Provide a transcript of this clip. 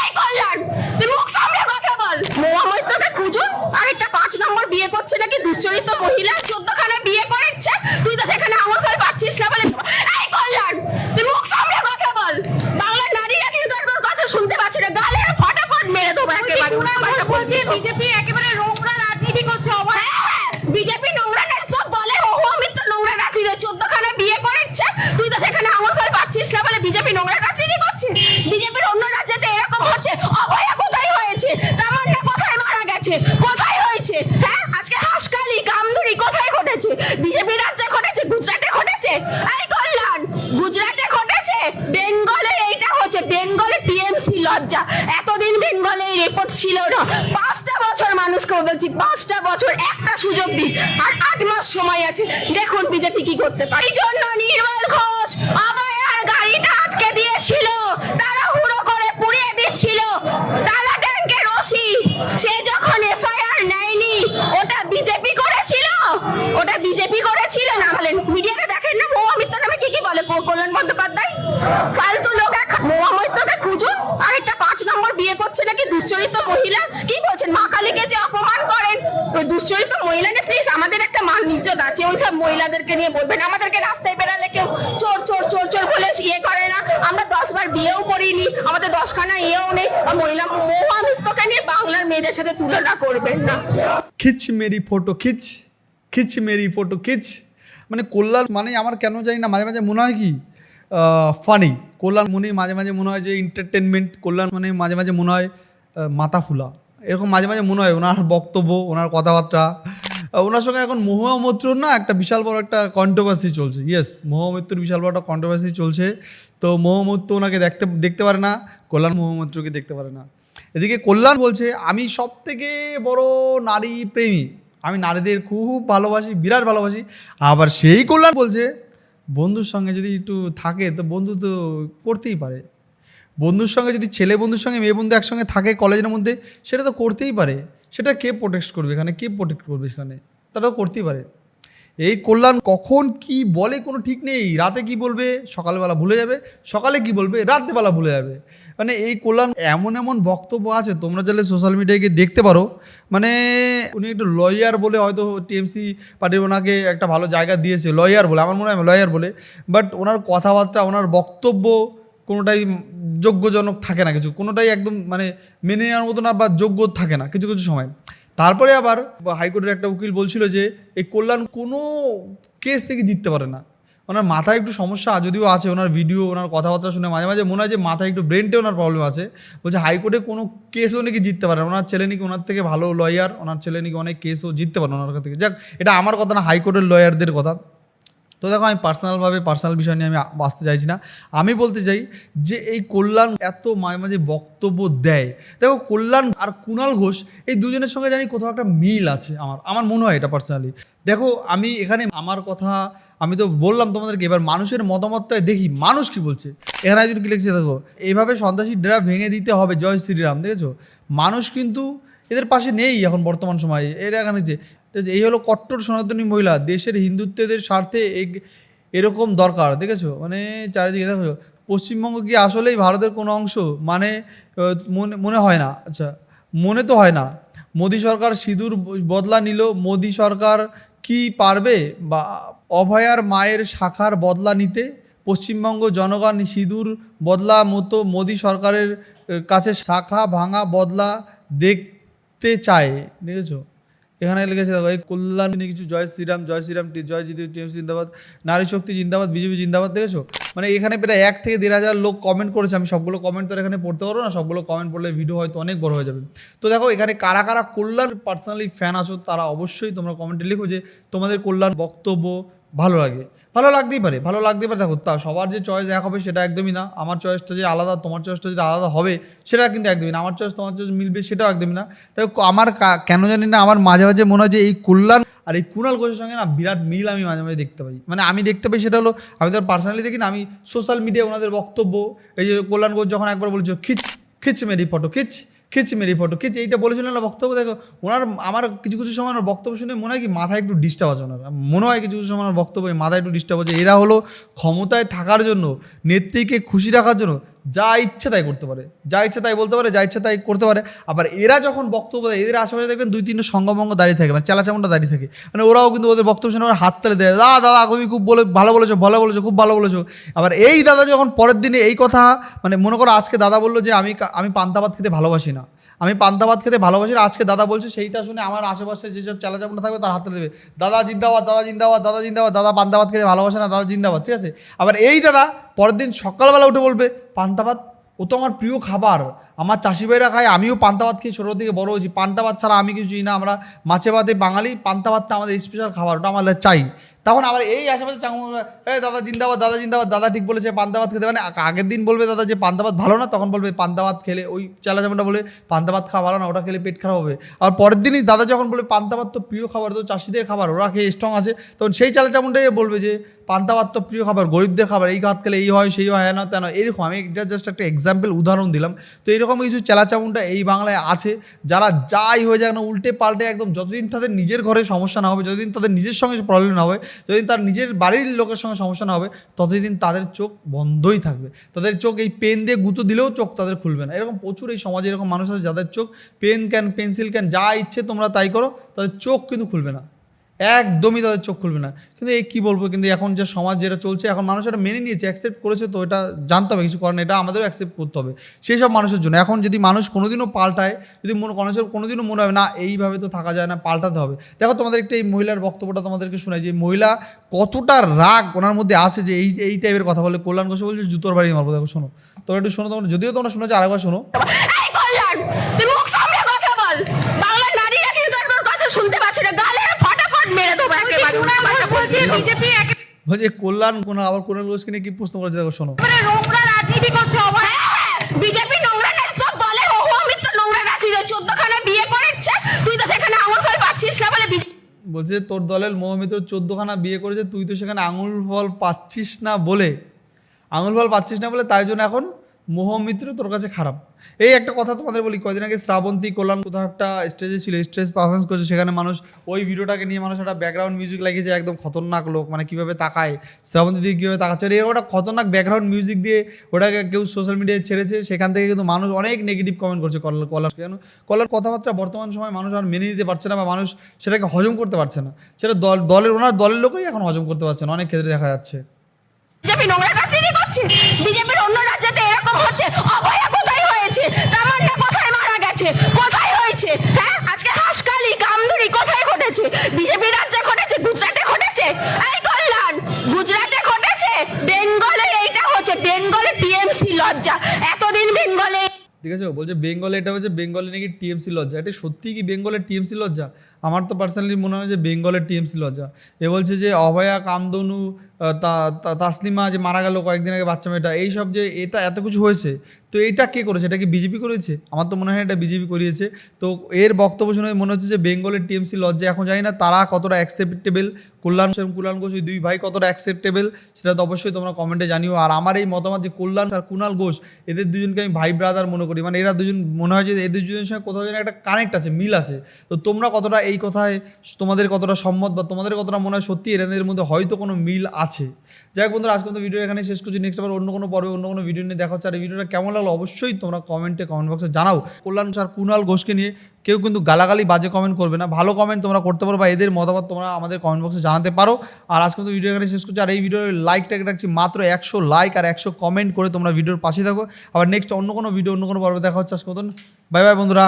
এই কল্যাণ তুই মুখ সামলে কথা বল। মোহাম্মদ খুঁজুন আর একটা পাঁচ নম্বর বিয়ে করছে নাকি দুশ্চরিত মহিলা চোদ্দখানা বিয়ে করেছে? তুই তো সেখানে আমার ফল পাচ্ছিস না বলে এই কল্যাণ তুই মুখ সামলে কথা বল। বাংলার নারীরা কিন্তু তোর কথা শুনতে পাচ্ছে না। গালে ফটাফট মেরে দেবো একেবারে। বিজেপি একেবারে নোংরা কোথায় হয়েছে? হ্যাঁ? আজকে হাসকালি কামদুরি কোথায় ঘটেছে? বিজেপি রাজ্যে ঘটেছে, গুজরাটে ঘটেছে? এই কল্যাণ, গুজরাটে ঘটেছে? বেঙ্গলে এইটা হচ্ছে, বেঙ্গলে টিএমসি লজ্জা। এতদিন বেঙ্গলে এই রিপোর্ট ছিল না। পাঁচটা বছর মানুষকে বলছি পাঁচটা বছর একটা সুযোগ দিন আর আট মাস সময় আছে। দেখুন বিজেপি কি করতে পারে। এই জন্য নির্মল ফালতু লোক এক মৌ অমিত্রকে খুঁজুন? আরেকটা পাঁচ নম্বর বিয়ে করছে নাকি দুশ্চরিত্র মহিলা? কি বলছেন? মা কালীকে যে অপমান করেন। ওই দুশ্চরিত্র মহিলা না প্লিজ আমাদের একটা মান ইজ্জত আছে। ওই সব মহিলাদেরকে নিয়ে বলবেন। আমাদেরকে রাস্তায় বেরালে কেউ চোর চোর চোর চোর বলে ইয়ে করে না। আমরা দশ বার বিয়েও করিনি। আমাদের দশখানা ইয়েও নেই। আর মহিলা মৌ নিয়ে বাংলার মেয়েদের সাথে তুলনা করবেন না। খিচ মেরি ফটো, খিচ। খিচ মেরি ফটো, খিচ। মানে কল্যাণ মানে আমার কেন জানি না। মাঝে মাঝে মনে হয় কি ফানি কল্যাণ মনে মাঝে মাঝে মনে হয় যে এন্টারটেনমেন্ট কল্যাণ মানে মাঝে মাঝে মনে হয় মাথা ফুলা এরকম মাঝে মাঝে মনে হয় ওনার বক্তব্য, ওনার কথাবার্তা। ওনার সঙ্গে এখন মহুয়ামৈত্রর না একটা বিশাল বড় একটা কন্ট্রোভার্সি চলছে। ইয়েস মহুয়ামৈত্রর বিশাল বড় একটা কন্ট্রোভার্সি চলছে। তো মহুয়ামৈত্র ওনাকে দেখতে দেখতে পারে না, কল্যাণ মহুয়ামৈত্রকে দেখতে পারে না। এদিকে কল্যাণ বলছে, আমি সব থেকে বড় নারী প্রেমী। আমি নারীদের খুব ভালোবাসি, বিরাট ভালোবাসি। আবার সেই কল্যাণ বলছে বন্ধুর সঙ্গে যদি একটু থাকে, তো বন্ধু তো করতেই পারে। বন্ধুর সঙ্গে যদি ছেলে বন্ধুর সঙ্গে মেয়ে বন্ধু একসঙ্গে থাকে কলেজের মধ্যে, সেটা তো করতেই পারে। সেটা কে প্রোটেক্ট করবে এখানে? কে প্রোটেক্ট করবে সেখানে? তারাও করতেই পারে। এই কল্যাণ কখন কি বলে কোনো ঠিক নেই। রাতে কি বলবে? সকালবেলা ভুলে যাবে। সকালে কি বলবে? রাত্রেবেলা ভুলে যাবে। মানে এই কল্যাণ এমন এমন বক্তব্য আছে, তোমরা চাইলে সোশ্যাল মিডিয়ায় গিয়ে দেখতে পারো। মানে উনি একটু লয়ার বলে হয়তো টিএমসি পার্টির ওনাকে একটা ভালো জায়গা দিয়েছে লয়ার বলে, আমার মনে হয় লয়ার বলে। বাট ওনার কথাবার্তা, ওনার বক্তব্য কোনোটাই যোগ্যজনক থাকে না কিছু। কোনোটাই একদম মানে মেনে নেওয়ার মতো না বা যোগ্য থাকে না কিছু কিছু সময়। তারপরে আবার হাইকোর্টের একটা উকিল বলছিল যে এই কল্যাণ কোনো কেস থেকে জিততে পারে না। ওনার মাথায় একটু সমস্যা যদিও আছে, ওনার ভিডিও, ওনার কথাবার্তা শুনে মাঝে মাঝে মনে হয় যে মাথায় একটু ব্রেনটে ওনার প্রবলেম আছে। বলছে, হাইকোর্টে কোনো কেসও নাকি জিততে পারে ওনার ছেলে নাকি ওনার থেকে ভালো লয়ার ওনার ছেলে নাকি অনেক কেসও জিততে পারে ওনার থেকে। যাক, এটা আমার কথা না, হাইকোর্টের লয়ারদের কথা। তো দেখো, আমি পার্সোনালভাবে পার্সোনাল বিষয় নিয়ে আমি আসতে চাইছি না। আমি বলতে চাই যে, এই কল্যাণ এত মাঝে মাঝে বক্তব্য দেয়। দেখো, কল্যাণ আর কুণাল ঘোষ, এই দুজনের সঙ্গে জানি কোথাও একটা মিল আছে আমার। আমার মনে হয় এটা পার্সোনালি দেখো, আমি এখানে আমার কথা, আমি তো বললাম তোমাদেরকে, এবার মানুষের মতামতটাই দেখি। মানুষ কি বলছে? এখানে একজন কি লিখছে, দেখো, এইভাবে সন্ত্রাসী ডেরা ভেঙে দিতে হবে, জয় শ্রীরাম দেখেছ? মানুষ কিন্তু এদের পাশে নেই এখন বর্তমান সময়ে। এরা এখানে যে তো এই হলো কট্টর সনাতনী মহিলা, দেশের হিন্দুত্বদের স্বার্থে এরকম দরকার, দেখেছ? মানে চারিদিকে দেখো। পশ্চিমবঙ্গ কি আসলেই ভারতের কোনো অংশ? মানে মনে মনে হয় না। আচ্ছা মনে তো হয় না। মোদী সরকার সিঁদুর বদলা নিল, মোদী সরকার কি পারবে বা অভয়ার মায়ের শাখার বদলা নিতে? পশ্চিমবঙ্গ জনগণ সিঁদুর বদলা মতো মোদী সরকারের কাছে শাখা ভাঙা বদলা দেখতে চায়, দেখেছ? এখানে লিখেছে দেখো, এই কল্যাণী কিছু, জয় শ্রীরাম জয় শ্রীরাম জয় জিদি টিএমসি জিন্দাবাদ, নারী শক্তি, জিন্দাবাদ, বিজেপি, জিন্দাবাদ, দেখেছ? মানে এখানে প্রায় এক থেকে দেড় হাজার লোক কমেন্ট করেছে, আমি সবগুলো কমেন্ট তো এখানে পড়তে পারব না, সবগুলো কমেন্ট পড়লে ভিডিও হয়তো অনেক বড় হয়ে যাবে। তো দেখো, এখানে কারা কারা কল্যাণ পার্সোনালি ফ্যান আছো, তারা অবশ্যই তোমরা কমেন্টে লিখো যে তোমাদের কল্যাণ বক্তব্য ভালো লাগে। ভালো লাগতেই পারে, ভালো লাগতেই পারে। দেখো, তা সবার যে চয়েস এক হবে সেটা একদমই না। আমার চয়েসটা যে আলাদা, তোমার চয়েসটা যদি আলাদা হবে, সেটা কিন্তু একদমই না। আমার চয়েস তোমার চয়েস মিলবে, সেটাও একদমই না। তাই আমার কেন জানি না, আমার মাঝে মাঝে মনে হয় যে এই কল্যাণ আর এই কুণাল ঘোষের সঙ্গে না বিরাট মিল আমি মাঝে মাঝে দেখতে পাই। মানে আমি দেখতে পাই সেটা হলো, আমি তো পার্সোনালি দেখি না, আমি সোশ্যাল মিডিয়ায় ওনাদের বক্তব্য, এই যে কল্যাণ ঘোষ যখন একবার বলছো খিচ খিচ মেরি ফটো, খিচ। খিচ মেরি ফটো খিচ এইটা বলেছিলেন না বক্তব্য? দেখো, ওনার আমার কিছু কিছু সময় ওনার বক্তব্য শুনে মনে হয় কি মাথায় একটু ডিস্টার্ব আছে ওনার। মনে হয় কিছু কিছু সময় ওনার বক্তব্য মাথায় একটু ডিস্টার্ব আছে এরা হলো ক্ষমতায় থাকার জন্য, নেত্রীকে খুশি রাখার জন্য যা ইচ্ছে তাই করতে পারে। যা ইচ্ছে তাই বলতে পারে, যা ইচ্ছে তাই করতে পারে। আবার এরা যখন বক্তব্য দেয়, এদের আশেপাশে দেখবেন দুই তিনটে সঙ্গমঙ্গ দাঁড়িয়ে থাকে মানে চেলাচামুন্ডা দাঁড়িয়ে থাকে। মানে ওরাও কিন্তু ওদের বক্তব্য শুনে ওরা হাত তালে দেয় দাদা দাদা তুমি খুব বলে, ভালো বলেছ ভালো বলেছ, খুব ভালো বলেছ। আবার এই দাদা যখন পরের দিনে এই কথা মানে মনে করো আজকে দাদা বলল যে, আমি আমি পান্তা ভাত খেতে ভালোবাসি না। আমি পান্তা ভাত খেতে ভালোবাসি না, আজকে দাদা বলছে সেইটা শুনে আমার আশেপাশে যেসব চালাচামুন্ডা থাকবে তার হাতে দেবে। দাদা জিন্দাবাদ দাদা জিন্দাবাদ দাদা জিন্দাবাদ, দাদা পান্তা ভাত খেতে ভালোবাসে না, দাদা জিন্দাবাদ। ঠিক আছে? আবার এই দাদা পরের দিন সকালবেলা উঠে বলবে পান্তা ভাত ও তো আমার প্রিয় খাবার। আমার চাষি ভাইরা খায়, আমিও পান্তা ভাত খেয়ে ছোটো থেকে বড় হয়েছি। পান্তা ভাত ছাড়া আমি কিছু না, আমরা মাছে ভাতে বাঙালি পান্তা ভাতটা আমাদের স্পেশাল খাবার, ওটা আমাদের চাই। তখন আবার এই আশেপাশে চাঙ্গা এই দাদা জিন্দাবাদ দাদা জিন্দাবাদ, দাদা ঠিক বলেছে পান্তা ভাত খেতে মানে আগের দিন বলবে দাদা যে পান্তা ভাত ভালো না, তখন বলবে পান্তা ভাত খেলে ওই চালা যেমনটা বলে পান্তা ভাত খাওয়া ভালো না, ওটা খেলে পেট খারাপ হবে। আর পরের দিনই দাদা যখন বলবে পান্তা ভাত তো প্রিয় খাবার, তো চাষিদের খাবার, ওরা খেয়ে স্ট্রং আছে, তখন সেই চালা যেমনটাই বলবে যে পান্তা প্রিয় খাবার, গরিবদের খাবার, এই ভাত খেলে এই হয়, সেই হয় হ্যাঁ না তেন এরকম। আমি এটা জাস্ট একটা এক্সাম্পল উদাহরণ দিলাম। তো এরকম কিছু চেলাচামুনটা এই বাংলায় আছে, যারা যাই হয়ে যাক না, উল্টে পাল্টে একদম যতদিন তাদের নিজের ঘরে সমস্যা না হবে, যতদিন তাদের নিজের সঙ্গে প্রবলেম না হবে, যতদিন তার নিজের বাড়ির লোকের সঙ্গে সমস্যা না হবে, ততদিন তাদের চোখ বন্ধই থাকবে। তাদের চোখ এই পেন দিয়ে গুঁতো দিলেও চোখ তাদের খুলবে না। এরকম প্রচুর এই সমাজে এরকম মানুষ আছে, যাদের চোখ পেন, ক্যান, পেন্সিল, ক্যান, যা ইচ্ছে তোমরা তাই করো, তাদের চোখ কিন্তু খুলবে না। একদমই তাদের চোখ খুলবে না। কিন্তু এই কী বলব? কিন্তু এখন যে সমাজ যেটা চলছে, এখন মানুষ এটা মেনে নিয়েছে অ্যাকসেপ্ট করেছে তো এটা জানতে হবে, কিছু করেন এটা আমাদেরও অ্যাকসেপ্ট করতে হবে। সেই সব মানুষের জন্য। এখন যদি মানুষ কোনোদিনও পাল্টায়, যদি মনে, মানুষের কোনোদিনও মনে হবে না, এইভাবে তো থাকা যায় না, পাল্টাতে হবে। দেখো তোমাদের একটা এই মহিলার বক্তব্যটা তোমাদেরকে শোনাই, যে মহিলা কতটা রাগ ওনার মধ্যে আছে যে এই এই টাইপের কথা বলে। কল্যাণ ঘোষ বলছে, জুতোর বাড়ি মারবো। দেখো শোনো, তোমরা একটু শোনো, তোমরা, যদিও তোমরা শুনেছো আরেকবার শোনো এই কল্যাণ তুই মুখ সামলে কথা বল বাংলার নারীরা কিন্তু আর তোর কথা শুনতে পাচ্ছে না গালে ফাটাফাট মেরে দেবো একেবারে বলছে বিজেপি বলছে কল্যাণ কোনো আবার কোন ঘোষকে নিয়ে কি প্রশ্ন করেছে দেখো শোনো। নোংরা রাজনীতি করছে বিজেপি নোংরা না তোর দলের বহু অমিত নোংরা রাজনীতি। চোদ্দখানা বিয়ে করেছে তুই তো সেখানে আঙুল ফল পাচ্ছিস না বলে বলছে তোর দলের মৌমিত্র চোদ্দখানা বিয়ে করেছে তুই তো সেখানে আঙুল ফল পাচ্ছিস না বলে। আঙুল ফল পাচ্ছিস না বলে তাই জন্য এখন মোহমিত্র তোর কাছে খারাপ। এই একটা কথা তোমাদের বলি, কয়দিন আগে শ্রাবন্তী কল্যাণ কোথাও একটা স্টেজে ছিল স্টেজ পারফরমেন্স করছে, সেখানে মানুষ ওই ভিডিওটাকে নিয়ে মানুষ একটা ব্যাকগ্রাউন্ড মিউজিক লাগিয়েছে, একদম খতরনাক লোক মানে কীভাবে তাকায়, শ্রাবন্তী দিয়ে কীভাবে তাকাচ্ছে এরকম একটা খতরনাক ব্যাকগ্রাউন্ড মিউজিক দিয়ে ওটাকে কেউ সোশ্যাল মিডিয়ায় ছেড়েছে, সেখান থেকে কিন্তু মানুষ অনেক নেগেটিভ কমেন্ট করছে কলার কলার কেন? কলার কথাবার্তা বর্তমান সময় মানুষ আর মেনে নিতে পারছে না বা মানুষ সেটাকে হজম করতে পারছে না। সেটা দল, দলের, ওনার দলের লোকই এখন হজম করতে পারছে না, অনেক ক্ষেত্রে দেখা যাচ্ছে। বিজেপি নোংরা রাজনীতি করছে? বিজেপির অন্য রাজ্যতে এরকম হচ্ছে তামান্না কোথায় মারা গেছে? কোথায় হয়েছে? হ্যাঁ? আজকে হাসকালি কামদুরি কোথায় ঘটেছে? বিজেপি রাজ্যে ঘটেছে, গুজরাটে ঘটেছে? এই কল্যাণ, গুজরাটে ঘটেছে? বেঙ্গলে এইটা হচ্ছে, বেঙ্গলে টিএমসি লজ্জা। এতদিন বেঙ্গলে ঠিক আছে বলছে বেঙ্গলে এটা হচ্ছে বেঙ্গলে নাকি টিএমসি লজ্জা। এটা সত্যি কি বেঙ্গলের টিএমসি লজ্জা? আমার তো পার্সোনালি মনে হয় যে বেঙ্গলের টিএমসি লজ্জা। এ বলছে যে অভয়া, কামদনু তাসলিমা যে মারা গেল কয়েকদিন আগে বাচ্চা মেয়েটা এইসব যে এটা এত কিছু হয়েছে, তো এটা কে করেছে? এটা কি বিজেপি করেছে? আমার তো মনে হয় এটা বিজেপি করিয়েছে। তো এর বক্তব্য শুনে মনে হচ্ছে যে বেঙ্গলের টিএমসি লজ্জা এখন জানি না তারা কতটা অ্যাকসেপ্টেবল কল্যাণ এবং কুণাল ঘোষ, এই দুই ভাই কতটা অ্যাকসেপ্টেবল সেটা তো অবশ্যই তোমরা কমেন্টে জানিও। আর আমার এই মতামত যে কল্যাণ আর কুণাল ঘোষ, এদের দুজনকে আমি ভাই ব্রাদার মনে করি। মানে এরা দুজন, মনে হয় যে এদের দুজনের সঙ্গে কোথাও যেন একটা কানেক্ট আছে, মিল আছে। তো তোমরা কতটা এই কথায়, তোমাদের কতটা সম্মত বা তোমাদের কতটা মনে হয় সত্যি এদের মধ্যে হয়তো কোনো মিল আছে। যাই হোক বন্ধুরা, আজকে তো ভিডিও এখানে শেষ করছি। নেক্সট আবার অন্য কোনো পর্বে অন্য কোনো ভিডিও নিয়ে দেখা হচ্ছে। আর ভিডিওটা কেমন লাগল অবশ্যই তোমরা কমেন্টে কমেন্ট বক্সে জানাও। কল্যাণ স্যার কুণাল ঘোষকে নিয়ে কেউ কিন্তু গালাগালি বাজে কমেন্ট করবে না। ভালো কমেন্ট তোমরা করতে পারো বা এদের মতামত তোমরা আমাদের কমেন্ট বক্সে জানাতে পারো। আর আজকে তো ভিডিও এখানে শেষ করছি। আর এই ভিডিওর লাইকটাকে রাখছি মাত্র একশো লাইক আর একশো কমেন্ট করে তোমরা ভিডিওর পাশে থাকো। আবার নেক্সট অন্য কোনো ভিডিও অন্য কোনো পর্বে দেখা হচ্ছে। আজকে মতন বাই বাই বন্ধুরা।